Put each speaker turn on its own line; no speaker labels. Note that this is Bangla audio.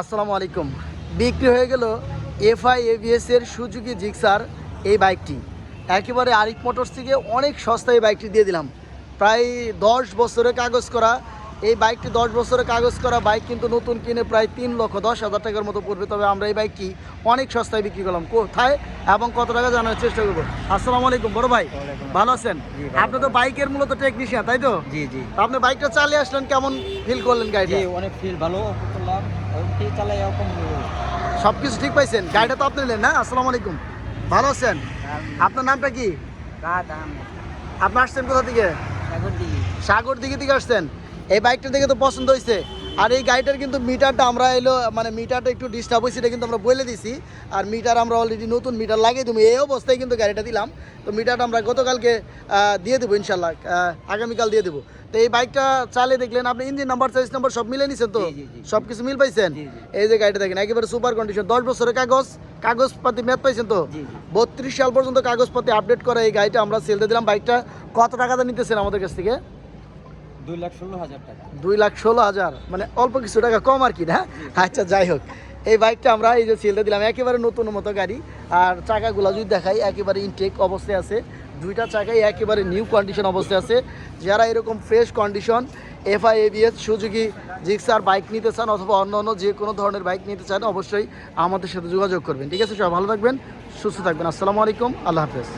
আসসালামু আলাইকুম। বিক্রি হয়ে গেল এফআই এভিএস এর সুজুকি জিক্সার এই বাইকটি। একেবারে আরিফ মোটরস থেকে অনেক সস্তায় বাইকটি দিয়ে দিলাম। প্রায় দশ বছরের কাগজ করা এই বাইকটি দশ বছরের কাগজ করা বাইক কিন্তু নতুন কিনে প্রায় তিন লক্ষ দশ হাজার টাকার মতো পড়বে। তবে আমরা এই বাইকটি অনেক সস্তায় বিক্রি করলাম। কোথায় এবং কত টাকা জানার চেষ্টা করব? আসসালামু আলাইকুম বড় ভাই। ভালো আছেন? আপনি তো বাইকের মূলত টেকনিশিয়ান তাই তো?
জি জি।
আপনি বাইকটা চালিয়ে আসলেন কেমন ফিল করলেন গাড়ি
অনেক ফিল ভালো করলাম। চালাই
সব কিছু ঠিক পাইছেন? গাড়িটা তো আপনি নিলেন না? আসসালামু আলাইকুম। ভালো আছেন? আপনার নামটা কি? আপনি আসছেন কোথা থেকে? সাগর দিকে থেকে আসছেন? এই বাইকটা দেখে তো পছন্দ হয়েছে আর এই গাড়িটার কিন্তু মিটারটা আমরা এলো মানে মিটারটা একটু ডিস্টার্ব হয়েছে এটা কিন্তু আমরা বলে দিছি। আর মিটার আমরা অলরেডি নতুন মিটার লাগিয়ে দেবো এই অবস্থায় কিন্তু গাড়িটা দিলাম। তো মিটারটা আমরা গতকালকে দিয়ে দেবো ইনশাল্লাহ আগামীকাল দিয়ে দেবো। তো এই বাইকটা চালিয়ে দেখলেন আপনি ইঞ্জিন নাম্বার সাইজ নাম্বার সব মিলে নিছেন তো। সব কিছু মিল পাইছেন। এই যে গাড়িটা দেখেন একেবারে সুপার কন্ডিশন দশ বছরের কাগজ কাগজপাতি মেয়াদ পাইছেন তো। বত্রিশ সাল পর্যন্ত কাগজপাতি আপডেট করা এই গাড়িটা আমরা সেল দিয়ে দিলাম। বাইকটা কত টাকাতে নিতেছেন আমাদের কাছ থেকে? দুই লাখ ষোলো হাজার মানে অল্প কিছু টাকা কম আর কি, না? আচ্ছা যাই হোক। এই বাইকটা আমরা এই যে সেলতে দিলাম, একেবারে নতুন মতো গাড়ি। আর চাকাগুলো যদি দেখাই, একেবারে ইনটেক অবস্থায় আছে। দুইটা চাকাই একেবারে নিউ কন্ডিশন অবস্থায় আছে। যারা এরকম fresh condition FI ABS Suzuki Gixxer bike নিতে চান অথবা অন্য অন্য যে কোনো ধরনের বাইক নিতে চান, অবশ্যই আমাদের সাথে যোগাযোগ করবেন। ঠিক আছে, সবাই ভালো থাকবেন, সুস্থ থাকবেন। আসসালামু আলাইকুম, আল্লাহ হাফেজ।